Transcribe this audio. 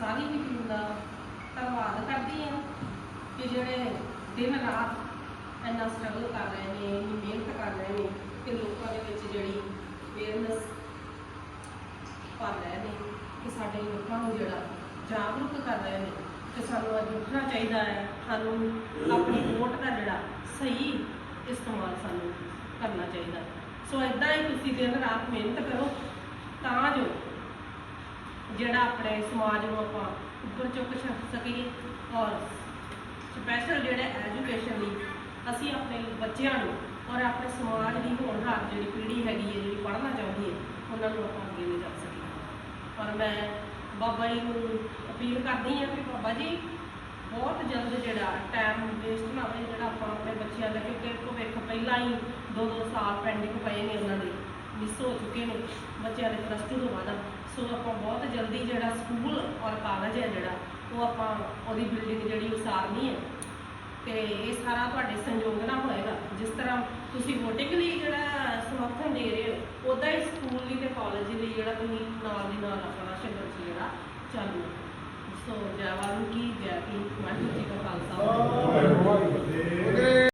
ਸਾਰੀ ਹੀ team ਦਾ ਧੰਨਵਾਦ ਕਰਦੀ ਹਾਂ ਕਿ ਜਿਹੜੇ ਦਿਨ ਰਾਤ ਇੰਨਾ ਸਟਰਗਲ ਕਰ ਰਹੇ ਨੇ, ਇੰਨੀ ਮਿਹਨਤ ਕਰ ਰਹੇ ਨੇ ਕਿ ਲੋਕਾਂ ਦੇ ਵਿੱਚ ਜਿਹੜੀ ਅਵੇਅਰਨੈਸ ਭਰ ਰਹੇ ਨੇ ਕਿ ਸਾਡੇ ਲੋਕਾਂ ਨੂੰ ਜਿਹੜਾ ਜਾਗਰੂਕ ਕਰ ਰਹੇ ਨੇ ਕਿ ਸਾਨੂੰ ਅੱਜ ਉੱਠਣਾ ਚਾਹੀਦਾ ਹੈ, ਸਾਨੂੰ ਆਪਣੀ ਵੋਟ ਦਾ ਜਿਹੜਾ ਸਹੀ ਇਸਤੇਮਾਲ ਸਾਨੂੰ ਕਰਨਾ ਚਾਹੀਦਾ ਸੋ ਇਦਾਂ ਹੀ ਤੁਸੀਂ ਦਿਨ ਰਾਤ ਮਿਹਨਤ ਕਰੋ, ਤਾਂ ਜੋ ਜਿਹੜਾ ਆਪਣੇ ਸਮਾਜ ਨੂੰ ਆਪਾਂ ਉੱਪਰ ਚੁੱਕ ਸ- ਸਕੀਏ ਔਰ ਸਪੈਸ਼ਲ ਜਿਹੜਾ ਐਜੂਕੇਸ਼ਨ ਲਈ ਅਸੀਂ ਆਪਣੇ ਬੱਚਿਆਂ ਨੂੰ ਔਰ ਆਪਣੇ ਸਮਾਜ ਦੀ ਹੋਣਹਾਰ ਜਿਹੜੀ ਪੀੜ੍ਹੀ ਹੈਗੀ ਹੈ, ਜਿਹੜੀ ਪੜ੍ਹਨਾ ਚਾਹੁੰਦੀ ਹੈ, ਉਹਨਾਂ ਨੂੰ ਆਪਾਂ ਅੱਗੇ ਲੈ ਜਾ ਸਕੀਏ। ਔਰ ਮੈਂ ਬਾਬਾ ਜੀ ਨੂੰ ਅਪੀਲ ਕਰਦੀ ਹਾਂ ਕਿ ਬਾਬਾ ਜੀ ਬਹੁਤ ਜਲਦ ਜਿਹੜਾ ਟਾਈਮ ਵੇਸਟ ਨਾ ਹੋਵੇ ਜਿਹੜਾ ਆਪਾਂ ਆਪਣੇ ਬੱਚਿਆਂ ਦਾ, ਕਿਉਂਕਿ ਭਵਿੱਖ ਪਹਿਲਾਂ ਹੀ ਦੋ ਦੋ ਸਾਲ ਪੈਂਡਿੰਗ ਪਏ ਨੇ ਉਹਨਾਂ ਦੇ ਮਿਸ ਹੋ ਚੁੱਕੇ ਨੇ, ਬੱਚਿਆਂ ਦੇ ਪਲੱਸ ਟੂ ਤੋਂ ਬਾਅਦ। ਸੋ ਆਪਾਂ ਬਹੁਤ ਜਲਦੀ ਜਿਹੜਾ ਸਕੂਲ ਔਰ ਕਾਲਜ ਹੈ ਜਿਹੜਾ, ਉਹ ਆਪਾਂ ਉਹਦੀ ਬਿਲਡਿੰਗ ਜਿਹੜੀ ਉਸਾਰਨੀ ਹੈ। ਤੇ ਇਹ ਸਾਰਾ ਤੁਹਾਡੇ ਸੰਯੋਗ ਨਾਲ ਹੋਏਗਾ। ਜਿਸ ਤਰ੍ਹਾਂ ਤੁਸੀਂ ਵੋਟਿੰਗ ਲਈ ਜਿਹੜਾ ਸਮਰਥਨ ਦੇ ਰਹੇ ਹੋ ਉਦਾਂ ਹੀ ਸਕੂਲ ਲਈ ਤੇ ਕਾਲਜ ਲਈ ਜਿਹੜਾ ਤੁਸੀਂ ਨਾਲ ਦੀ ਨਾਲ ਆਪਣਾ ਸੰਘਰਸ਼ ਜਿਹੜਾ ਚਾਲੂ ਸੋ ਜੈ ਵਾਲਮੀਕੀ ਜੈ ਭੀਮ, ਵਾਹਿਗੁਰੂ ਜੀ ਕਾ ਖਾਲਸਾ।